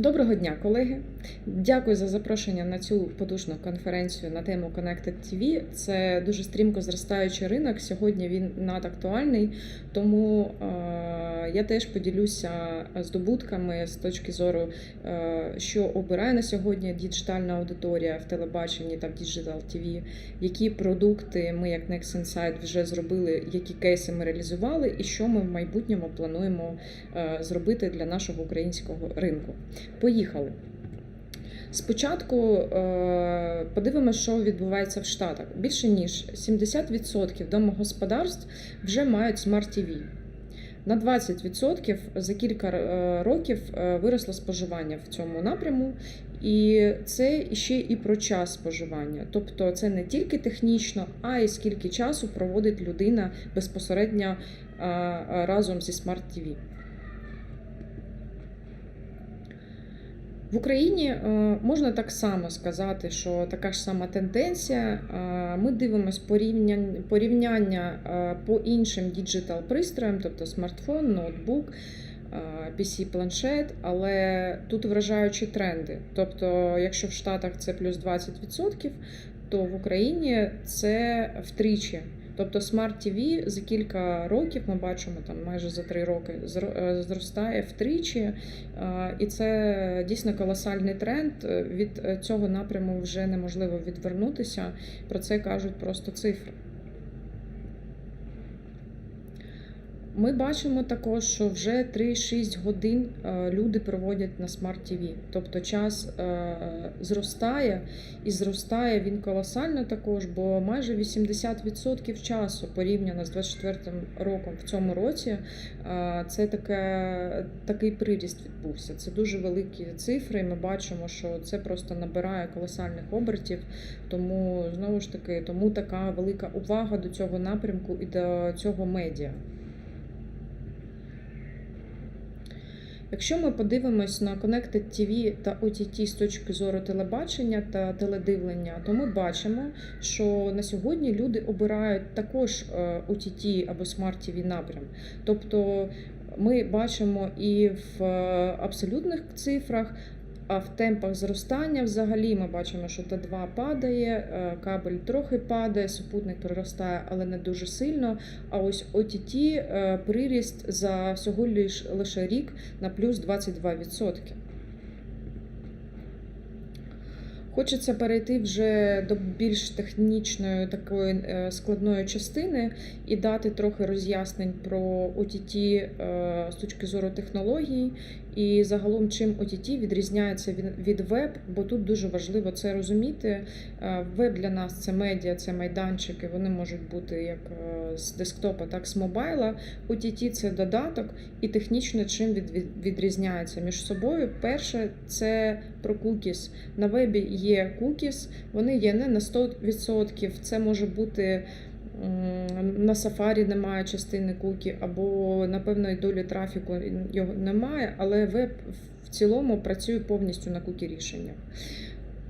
Доброго дня, колеги. Дякую за запрошення на цю потужну конференцію на тему Connected TV. Це дуже стрімко зростаючий ринок. Сьогодні він надактуальний, тому е, я теж поділюся здобутками з точки зору, е, що обирає на сьогодні діджитальна аудиторія в телебаченні та в Digital TV, які продукти ми, як Next Insight, вже зробили, які кейси ми реалізували, і що ми в майбутньому плануємо е, зробити для нашого українського ринку. Поїхали. Спочатку е, подивимося, що відбувається в Штатах. Більше ніж 70% домогосподарств вже мають смарт TV. На 20% за кілька е, років е, виросло споживання в цьому напряму, і це ще і про час споживання. Тобто це не тільки технічно, а й скільки часу проводить людина безпосередньо разом зі смарт В Україні е, можна так само сказати, що така ж сама тенденція. Е, Ми дивимося порівняння, порівняння е, по іншим діджитал пристроям, тобто смартфон, ноутбук, PC-планшет, але тут вражаючі тренди. Тобто, якщо в Штатах це плюс 20%, то в Україні це втричі. Тобто Smart TV за кілька років ми бачимо там майже за три роки е, зростає втричі, е, і це дійсно колосальний тренд. Е, Від цього напряму вже неможливо відвернутися. Про це кажуть просто цифри. Ми бачимо також, що вже 3-6 годин е, люди проводять на смарт TV. Тобто час е, зростає і зростає він колосально також, бо майже 80% часу порівняно з 24 роком в цьому році е, це таке, такий приріст відбувся. Це дуже великі цифри. і Ми бачимо, що це просто набирає колосальних обертів. Тому знову ж таки, тому така велика увага до цього напрямку і до цього медіа. Якщо ми подивимось на Connected TV та OTT з точки зору телебачення та теледивлення, то ми бачимо, що на сьогодні люди обирають також е, OTT або Smart TV напрям. Тобто ми бачимо і в е, абсолютних цифрах. А в темпах зростання взагалі ми бачимо, що Т2 падає, е, кабель трохи падає, супутник приростає, але не дуже сильно. А ось OTT е, приріст за всього лише рік на плюс 22%. Хочеться перейти вже до більш технічної такої е, складної частини і дати трохи роз'яснень про OTT е, з точки зору технологій і загалом чим OTT відрізняється від- веб, бо тут дуже важливо це розуміти. Е, Веб для нас це медіа, це майданчики, вони можуть бути як з десктопа, так і з мобайла. OTT – це додаток, і технічно чим від, від- відрізняється між собою. Перше, це про кукіс. На вебі є кукіс, вони є не на 100%, це може бути. На Safari немає частини кукі, або на певної долі трафіку його немає, але веб в цілому працює повністю на кукі рішеннях.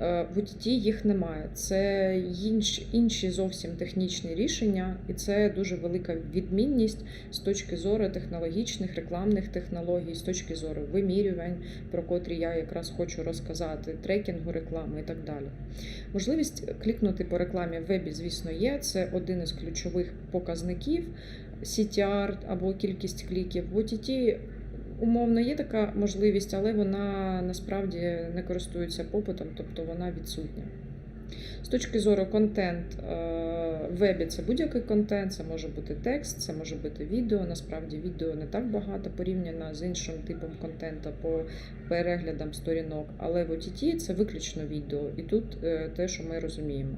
Е, В OTT їх немає. Це інші, інші зовсім технічні рішення, і це дуже велика відмінність з точки зору технологічних рекламних технологій, з точки зору вимірювань, про котрі я якраз хочу розказати, трекінгу реклами і так далі. Можливість клікнути по рекламі в вебі, звісно, є. Це один із ключових показників. CTR або кількість кліків. В OTT умовно є така можливість, але вона насправді не користується попитом, тобто вона відсутня. З точки зору контент е, в вебі це будь-який контент, це може бути текст, це може бути відео. Насправді відео не так багато порівняно з іншим типом контенту по переглядам сторінок, але в OTT це виключно відео, і тут е, те, що ми розуміємо.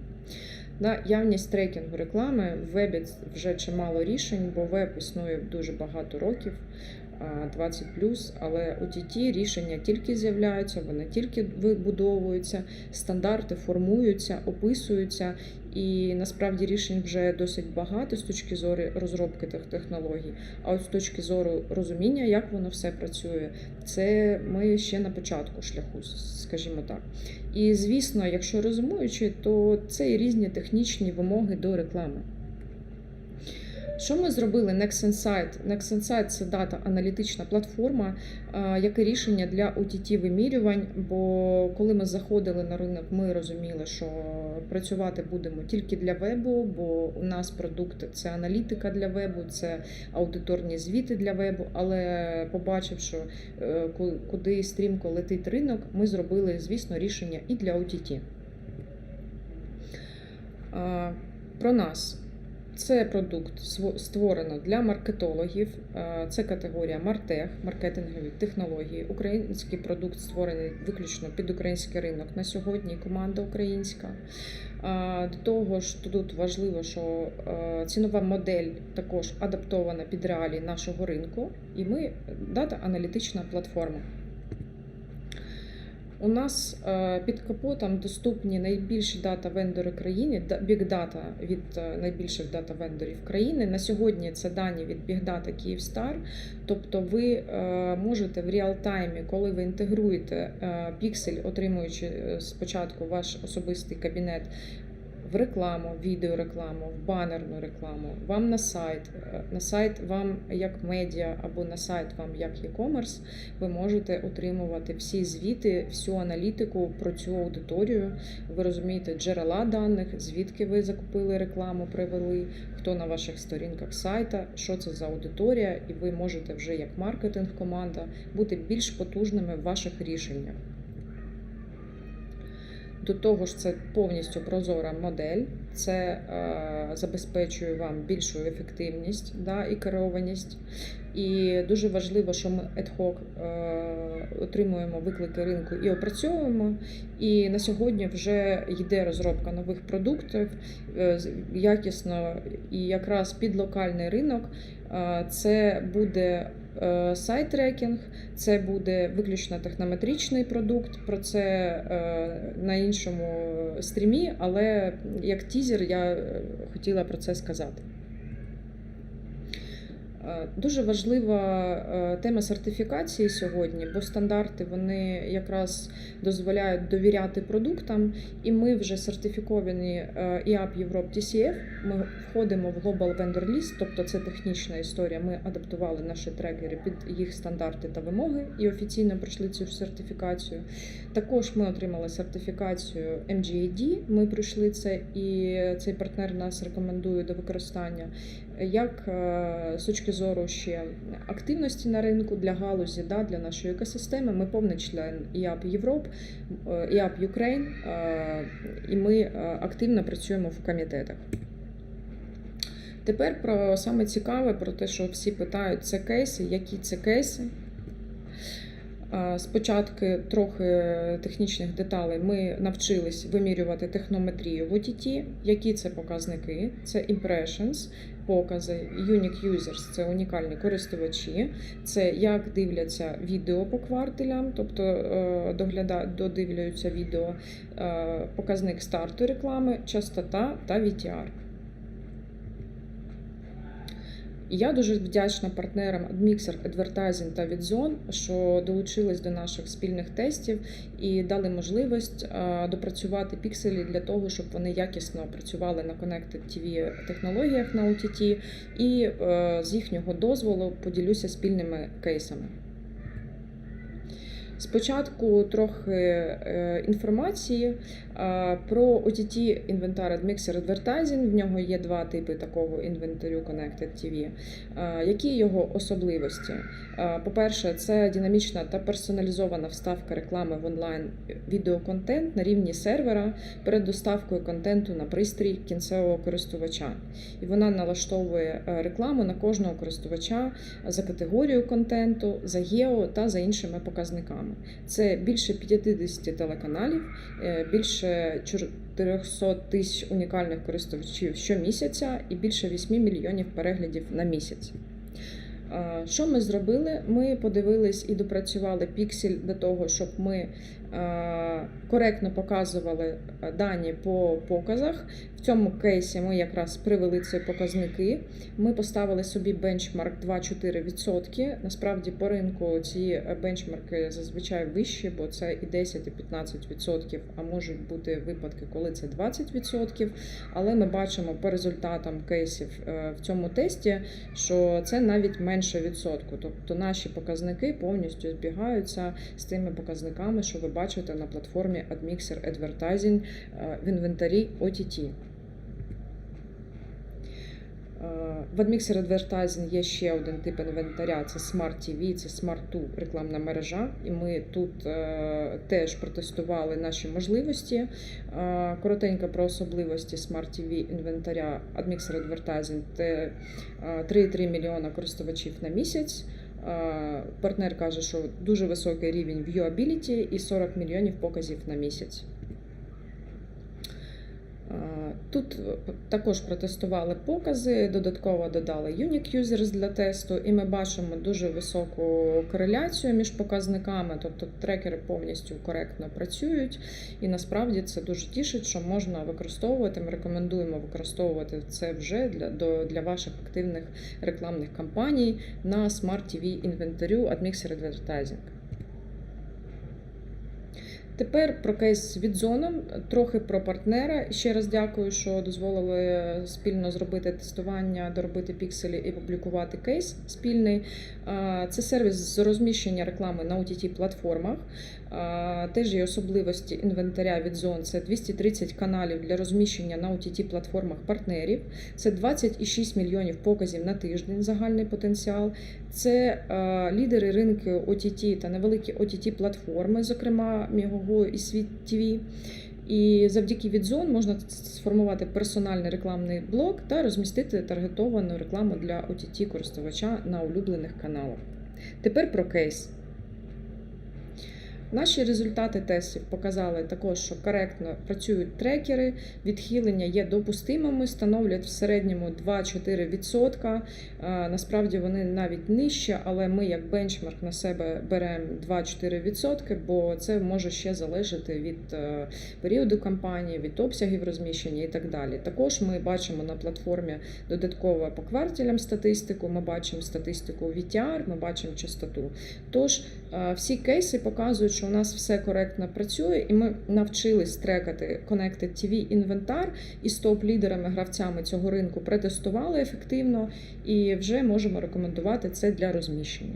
Наявність трекінгу реклами в вебі вже чимало рішень, бо веб існує дуже багато років. а, 20 але OTT рішення тільки з'являються, вони тільки вибудовуються, стандарти формуються, описуються, і насправді рішень вже досить багато з точки зору розробки тих технологій. А от з точки зору розуміння, як воно все працює, це ми ще на початку шляху, скажімо так. І звісно, якщо розумуючи, то це і різні технічні вимоги до реклами. Що ми зробили Next Insight? Next Insight – це дата-аналітична платформа, яке рішення для OTT вимірювань. Бо коли ми заходили на ринок, ми розуміли, що працювати будемо тільки для вебу, бо у нас продукт це аналітика для вебу, це аудиторні звіти для вебу. Але побачивши, е, куди стрімко летить ринок, ми зробили, звісно, рішення і для OTT. Про нас. Це продукт створено для маркетологів. Е, Це категорія Мартех, маркетингові технології. Український продукт створений виключно під український ринок. На сьогодні команда українська. До того ж, тут важливо, що е, цінова модель також адаптована під реалії нашого ринку, і ми дата-аналітична платформа. У нас е, під капотом доступні найбільші дата-вендори країни, да- Big Data від е, найбільших дата-вендорів країни. На сьогодні це дані від Data Kyivstar. Тобто ви е, можете в реал-таймі, коли ви інтегруєте піксель, отримуючи спочатку ваш особистий кабінет. В рекламу, відеорекламу, в банерну рекламу, вам на сайт, е, на сайт вам як медіа або на сайт вам як e-commerce, ви можете отримувати всі звіти, всю аналітику про цю аудиторію. Ви розумієте джерела даних, звідки ви закупили рекламу, привели, хто на ваших сторінках сайта, що це за аудиторія, і ви можете вже як маркетинг команда бути більш потужними в ваших рішеннях. До того ж, це повністю прозора модель, це е, забезпечує вам більшу ефективність да, і керованість. І дуже важливо, що ми ad hoc е, отримуємо виклики ринку і опрацьовуємо. І на сьогодні вже йде розробка нових продуктів е, якісно і якраз під локальний ринок. Е, Це буде е, сайт-трекінг, це буде виключно технометричний продукт. Про це е, на іншому стрімі, але як тізер я е, хотіла про це сказати. Е, Дуже важлива е, тема сертифікації сьогодні, бо стандарти вони якраз дозволяють довіряти продуктам, і ми вже сертифіковані е, EAP Europe TCF. Ми входимо в Global Vendor List, тобто це технічна історія. Ми адаптували наші трекери під їх стандарти та вимоги і офіційно пройшли цю сертифікацію. Також ми отримали сертифікацію MGAD. Ми пройшли це, і цей партнер нас рекомендує до використання як е, з точки зору ще активності на ринку для галузі, да, для нашої екосистеми. Ми повний член ІАП Європ, е, ІАП Юкрейн, е, і ми активно працюємо в комітетах. Тепер про саме цікаве, про те, що всі питають, це кейси, які це кейси. Спочатку трохи технічних деталей ми навчились вимірювати технометрію в OTT. Які це показники? Це impressions, покази, unique users – це унікальні користувачі, це як дивляться відео по кварталям, тобто е, догляда, додивляються відео, е, показник старту реклами, частота та VTR. І я дуже вдячна партнерам AdMixer, Advertising та Відзон, що долучились до наших спільних тестів і дали можливість допрацювати пікселі для того, щоб вони якісно працювали на Connected TV технологіях на OTT. І е, з їхнього дозволу поділюся спільними кейсами. Спочатку трохи е, інформації про OTT інвентар AdMixer Advertising. В нього є два типи такого інвентарю Connected TV. Е, Які його особливості? Е, По-перше, це динамічна та персоналізована вставка реклами в онлайн відеоконтент на рівні сервера перед доставкою контенту на пристрій кінцевого користувача. І вона налаштовує рекламу на кожного користувача за категорією контенту, за гео та за іншими показниками. Це більше 50 телеканалів, е, більше 400 тисяч унікальних користувачів щомісяця і більше 8 мільйонів переглядів на місяць. Е, Що ми зробили? Ми подивились і допрацювали піксель до того, щоб ми коректно показували е, дані по показах. В цьому кейсі ми якраз привели ці показники. Ми поставили собі бенчмарк 2-4%. Насправді по ринку ці е, бенчмарки зазвичай вищі, бо це і 10, і 15%, а можуть бути випадки, коли це 20%. Але ми бачимо по результатам кейсів е, в цьому тесті, що це навіть менше відсотку. Тобто наші показники повністю збігаються з тими показниками, що ви бачите на платформі AdMixer Advertising е, в інвентарі OTT. Е, В AdMixer Advertising є ще один тип інвентаря: це Smart TV, це Smart 2 рекламна мережа. І ми тут е, теж протестували наші можливості. Коротенько про особливості Smart TV інвентаря AdMixer Advertising – це е, 3,3 мільйона користувачів на місяць. Е, Партнер каже, що дуже високий рівень viewability і 40 мільйонів показів на місяць. Е, Тут також протестували покази, додатково додали Unique Users для тесту, і ми бачимо дуже високу кореляцію між показниками, тобто трекери повністю коректно працюють. І насправді це дуже тішить, що можна використовувати. Ми рекомендуємо використовувати це вже для, до, для ваших активних рекламних кампаній на Smart TV інвентарю AdMixer Advertising. Тепер про кейс від зоном, трохи про партнера. Ще раз дякую, що дозволили спільно зробити тестування, доробити пікселі і публікувати кейс спільний. Це сервіс з розміщення реклами на ott платформах. Теж є особливості інвентаря від зон. Це 230 каналів для розміщення на ott платформах партнерів. Це 26 мільйонів показів на тиждень загальний потенціал. Це лідери ринку OTT та невеликі ott платформи, зокрема Мігого і Світ TV. І завдяки відзон можна сформувати персональний рекламний блок та розмістити таргетовану рекламу для ott користувача на улюблених каналах. Тепер про кейс. Наші результати тестів показали також, що коректно працюють трекери, відхилення є допустимими, становлять в середньому 2-4%. Е, Насправді вони навіть нижче, але ми як бенчмарк на себе беремо 2-4%, бо це може ще залежати від е, періоду кампанії, від обсягів розміщення і так далі. Також ми бачимо на платформі додатково по кварталям статистику, ми бачимо статистику VTR, ми бачимо частоту. Тож е, всі кейси показують, що у нас все коректно працює, і ми навчились трекати Connected TV інвентар і з топ-лідерами гравцями цього ринку протестували ефективно і вже можемо рекомендувати це для розміщення.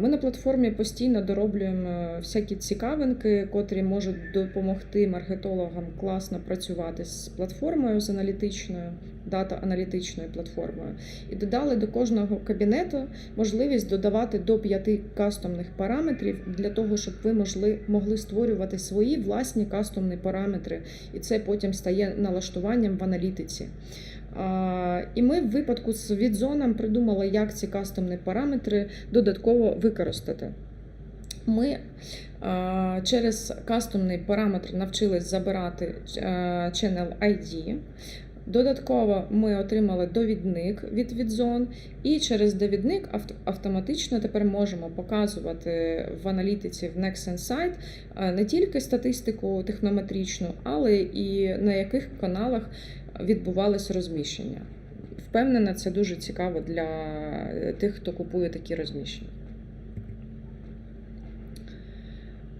Ми на платформі постійно дороблюємо всякі цікавинки, котрі можуть допомогти маркетологам класно працювати з платформою з аналітичною, дата-аналітичною платформою. І додали до кожного кабінету можливість додавати до п'яти кастомних параметрів для того, щоб ви могли, могли створювати свої власні кастомні параметри, і це потім стає налаштуванням в аналітиці. І ми в випадку з відзоном придумали, як ці кастомні параметри додатково використати. Ми через кастомний параметр навчились забирати Channel ID. Додатково ми отримали довідник від відзон, і через довідник автоматично тепер можемо показувати в аналітиці в Next Insight не тільки статистику технометричну, але і на яких каналах відбувалось розміщення. Впевнена, це дуже цікаво для тих, хто купує такі розміщення.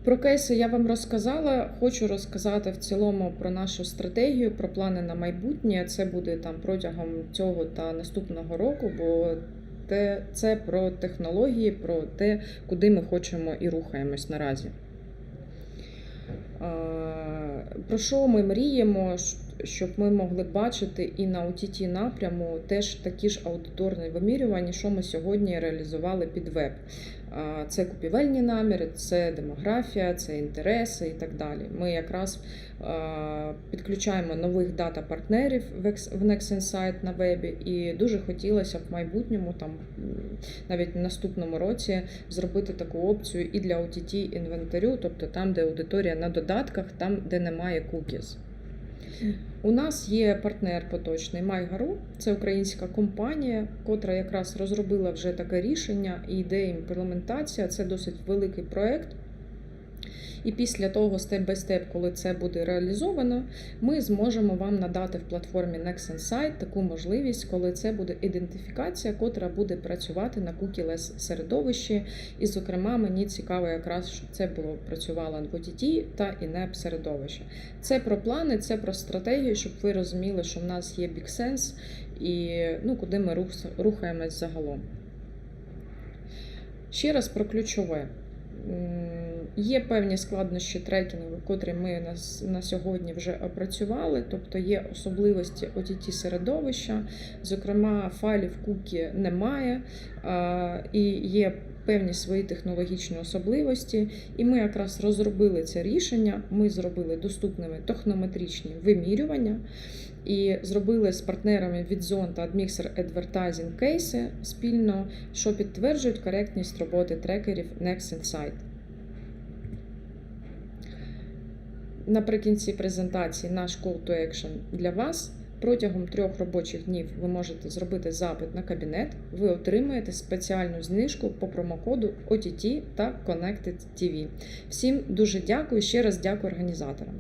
Про кейси я вам розказала. Хочу розказати в цілому про нашу стратегію, про плани на майбутнє. Це буде там протягом цього та наступного року, бо це про технології, про те, куди ми хочемо і рухаємось наразі. Про що ми мріємо, щоб ми могли бачити і на OTT напряму теж такі ж аудиторні вимірювання, що ми сьогодні реалізували під веб. Це купівельні наміри, це демографія, це інтереси і так далі. Ми якраз підключаємо нових дата-партнерів в Ex- Next Insight на вебі, і дуже хотілося б в майбутньому, там навіть в наступному році, зробити таку опцію і для OTT інвентарю, тобто там, де аудиторія на додатках, там, де немає cookies. У нас є партнер поточний Майгару, це українська компанія, котра якраз розробила вже таке рішення і йде імплементація. Це досить великий проект. І після того, степ бай степ, коли це буде реалізовано, ми зможемо вам надати в платформі Next Insight таку можливість, коли це буде ідентифікація, котра буде працювати на cookie-less середовищі. І, зокрема, мені цікаво, якраз щоб це було працювало в OTT та INEP середовище. Це про плани, це про стратегію, щоб ви розуміли, що в нас є Big Sense і ну, куди ми рух- рухаємось загалом. Ще раз про ключове. Є певні складнощі трекінгу, котрі ми на, на сьогодні вже опрацювали, тобто є особливості OTT середовища, зокрема, файлів кукі немає, і є певні свої технологічні особливості. І ми якраз розробили це рішення. Ми зробили доступними технометричні вимірювання. І зробили з партнерами від Zone та Admixer Advertising кейси спільно, що підтверджують коректність роботи трекерів Next Insight. Наприкінці презентації наш call to action для вас. Протягом трьох робочих днів ви можете зробити запит на кабінет. Ви отримаєте спеціальну знижку по промокоду OTT та Connected TV. Всім дуже дякую. Ще раз дякую організаторам.